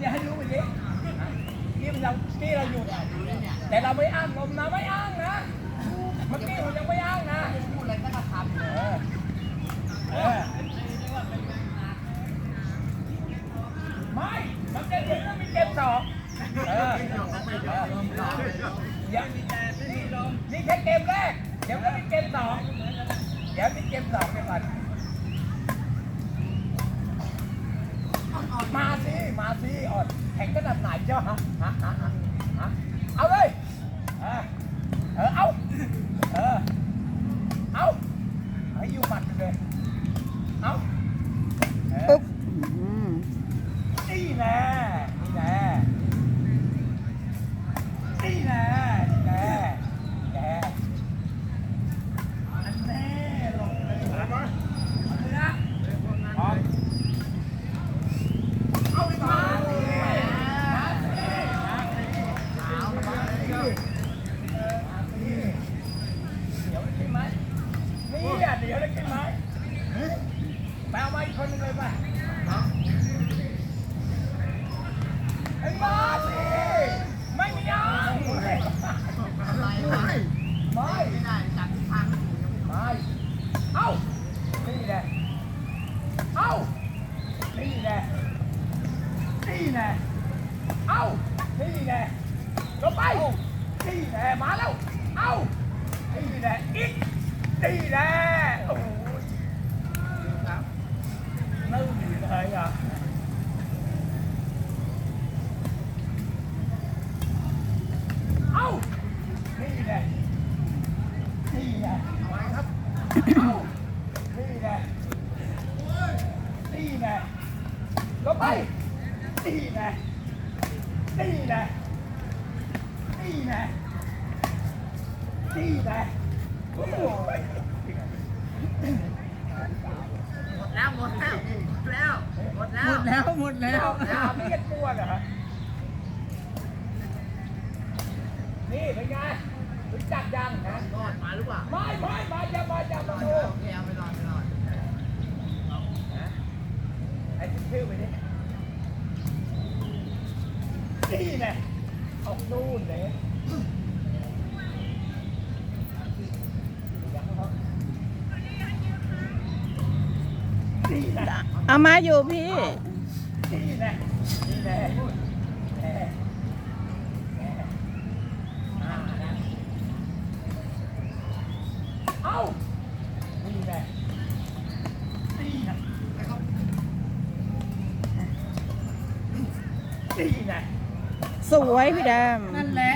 เนี่ยให้รู้ไปดินี่มันเราที่เราอยู่แต่เราไม่อ้างลมนะไม่อ้างนะเมื่อกี้ผมยังไม่อ้างนะพูดอะไรก็ทำเออเออไม่มันจะเจ็บก็มีเจ็บสองเออเออยังนี่แค่เกมแรกเดี๋ยวก็มีเกมสองเดี๋ยวมีเกมสองเดี๋ยวก่อนมา สิมาสิอ่อนแข็งขนาดไหนเจ้าฮะฮะฮะเอาเลยเออเอาเออเอาให้อยู่หมัดไปเลยเอาเออ ปุ๊บอืม นี่แน่นี่แน่นี่แน่นี่แน่แน่อันแน่ลงเลยนะเอาเลยนะพร้อมเอาไปมาสิมาสิมาสิเอามาสิเออมาสิ เดี๋ยวได้กินไหมนี่อะเดี๋ยวได้กินไหมไปเอามาอีกคนหนึงเลยไปไอ้บ้าสิไม่มีอ่างไม่ไม่ไม่ได้จับที่ทางไม่เอ้านี่แหละเอ้านี่แหละนี่แหละเอ้านี่แหละลงไปนี่แหละมาแล้วเอ้า นี่แหละโอ้ยครับนื่นเลยอะเอ้านี่แหละนี่แหละมาครับเอ้านี่แหละนี่แหละลงไปนี่แหละนี่แหละนี่แหละนี่แหละโอ้ย หมดแล้วหมดแล้วหมดแล้วหมดแล้วหมดแล้วหมดแล้วถามไม่กันกลัวเหรอฮะนี่เป็นไงรู้จักยังนะรอดมาหรือเปล่าไม่ไม่มาจะมาจะมาดูโอเคเอาไปรอดไปรอดไอ้ชื่อไปดินี่แหละออกนู่นเลยนี่แหละ เอามาอยู่พี่ นี่แหละนี่แหละแหละแหละอ่านะเอ้านี่แหละนี่แหละนี่แหละสวยพี่แดมนั่นแหละ